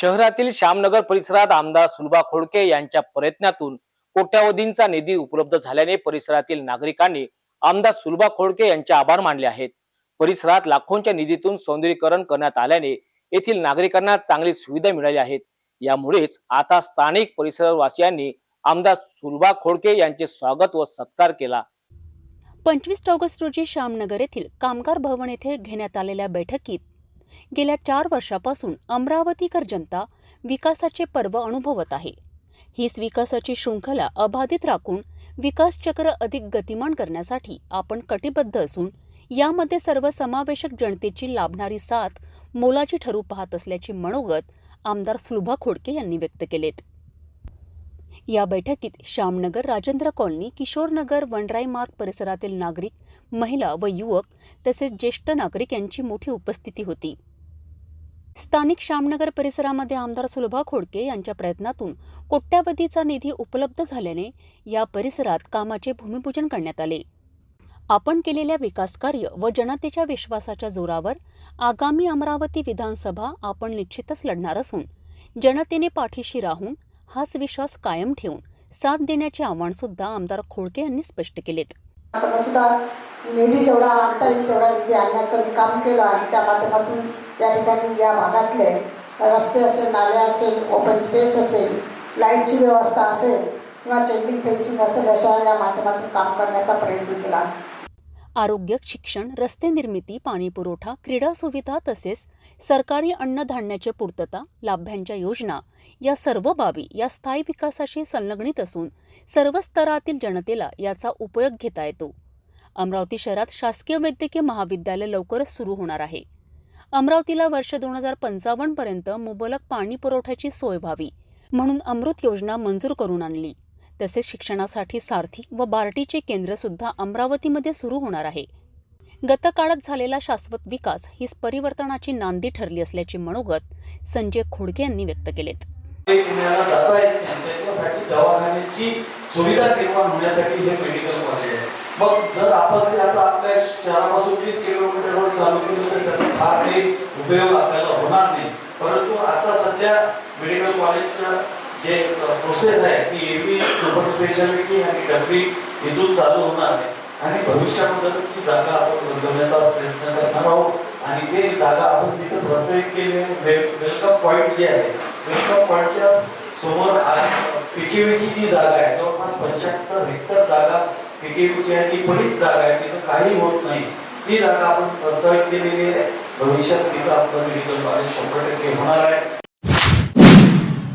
शहरातील श्यामनगर परिसरात आमदार सुलभा खोडके यांच्या प्रयत्नातून कोट्यावधींचा निधी उपलब्ध झाल्याने परिसरातील नागरिकांनी आमदार सुलभा खोडके यांचे आभार मानले आहेत. परिसरात लाखोंच्या निधीतून सौंदर्यीकरण करण्यात आल्याने येथील नागरिकांना चांगली सुविधा मिळाली आहेत. यामुळेच आता स्थानिक परिसरवासियांनी आमदार सुलभा खोडके यांचे स्वागत व सत्कार केला. पंचवीस ऑगस्ट रोजी श्यामनगर येथील कामगार भवन येथे घेण्यात आलेल्या बैठकीत गेल्या चार वर्षापासून अमरावतीकर जनता विकासाचे पर्व अनुभवत आहे. हीच विकासाची शृंखला अबाधित राखून विकास चक्र अधिक गतिमान करण्यासाठी आपण कटिबद्ध असून यामध्ये सर्व समावेशक जनतेची लाभणारी साथ मोलाची ठरू पाहत असल्याची मनोगत आमदार सुलभा खोडके यांनी व्यक्त केलेत. या बैठकीत श्यामनगर राजेंद्र कॉलनी किशोरनगर वनराई मार्ग परिसरातील नागरिक महिला व युवक तसेच ज्येष्ठ नागरिक यांची मोठी उपस्थिती होती. स्थानिक श्यामनगर परिसरामध्ये आमदार सुलभा खोडके यांच्या प्रयत्नातून कोट्यावधीचा निधी उपलब्ध झाल्याने या परिसरात कामाचे भूमिपूजन करण्यात आले. आपण केलेल्या विकास कार्य व जनतेच्या विश्वासाच्या जोरावर आगामी अमरावती विधानसभा आपण निश्चितच लढणार असून जनतेने पाठीशी राहून हाच विश्वास कायम ठेवून साथ देण्याचे आव्हान सुद्धा आमदार खोडके यांनी स्पष्ट केलेत. सुद्धा निधी जेवढा आणता येईल तेवढा निधी आणण्याचं मी काम केलं आणि त्या माध्यमातून या ठिकाणी या भागातले रस्ते असेल नाले असेल ओपन स्पेस असेल लाईटची व्यवस्था असेल किंवा चेकिंग फेन्सिंग असेल अशा या माध्यमातून काम करण्याचा प्रयत्न केला. आरोग्य शिक्षण रस्ते निर्मिती पाणीपुरवठा क्रीडा सुविधा तसेच सरकारी अन्नधान्याची पूर्तता लाभ्यांच्या योजना या सर्व बाबी या स्थायी विकासाशी संलग्नित असून सर्व स्तरातील जनतेला याचा उपयोग घेता येतो. अमरावती शहरात शासकीय वैद्यकीय महाविद्यालय लवकरच सुरू होणार आहे. अमरावतीला वर्ष दोन हजार पंचावन्नपर्यंत मुबलक पाणी पुरवठ्याची सोय व्हावी म्हणून अमृत योजना मंजूर करून आणली. तसेच शिक्षणासाठी सारथी व बार्टीचे केंद्र सुद्धा अमरावतीमध्ये सुरू होणार आहे. गतकाळात झालेला शाश्वत विकास हीच परिवर्तनाची नांदी ठरली असल्याची मनोगत संजय खोडके यांनी व्यक्त केलेत. सुविधा निर्माण होण्यासाठी हे मेडिकल कॉलेज आहे. मग जर आपण ते आता आपल्या शहरापासून तीस किलोमीटरवर चालू केलं तर त्याचा फार काही उपयोग आपल्याला होणार नाही. परंतु आता सध्या मेडिकल कॉलेजचं जे प्रोसेस आहे ती एरवी सुपर स्पेशालिटी आणि डफरी इथून चालू होणार आहे. आणि भविष्यामध्ये ती जागा आपण बदलवण्याचा प्रयत्न करणार आहोत आणि ते जागा आपण तिथे प्रस्तावित केली वेलकम पॉईंट जे आहे वेलकम पॉईंटच्या समोर पिकेवीची जी जागा आहे जवळपास पंच्याहत्तर हेक्टर जागा पिकेवीची आहे ती बरीच जागा आहे तिथं काही होत नाही. ती जागा आपण प्रस्तावित केलेली आहे. भविष्यात तिथं आपलं मेडिकल कॉलेज शंभर टक्के होणार आहे.